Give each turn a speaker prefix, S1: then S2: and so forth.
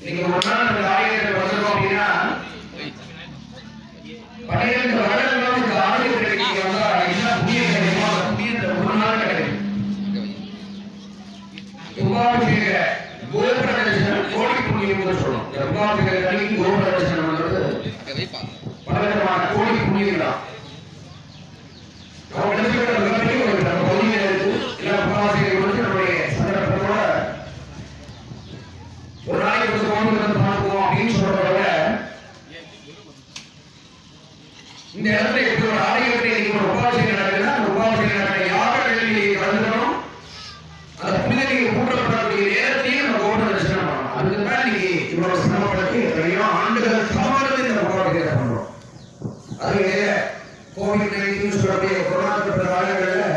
S1: நீங்க ஒரு நாள் இந்த ஆலயத்தில் வந்திருக்கோம் அப்படின்னா பன்னிரண்டு வருடங்களும் இந்த ஆலயத்திற்கு நீங்க வந்தா என்ன புண்ணியம் கிடைக்குமோ அந்த புண்ணியத்தை ஒரு நாள் கிடைக்கும். கோடி புண்ணியம் சொல்லணும் இந்த பலவிதமான கோடி புண்ணியம் தான் நோம்பு திறந்து அப்படின்னு சொல்றத இந்த இடத்துல எப்படி ஒரு ஆலயத்தில் இன்னைக்கு ஒரு உபாசனை நடக்குதுன்னா அந்த உபாசனை நடக்கிற யார வேலையை கலந்துக்கணும்? அந்த புனிதலியை ஊட்டப்படக்கூடிய நேரத்தையும் நம்ம ஓட்ட தரிசனம் பண்ணணும். அதுக்கு தான் நீங்க இவ்வளவு சிரமப்படுத்தி எத்தனையோ ஆண்டுகள் தவறுது இந்த உபாசனை பண்றோம். அது கோவிட் நைன்டீன் சொல்லக்கூடிய கொரோனா பிரகாரங்களில்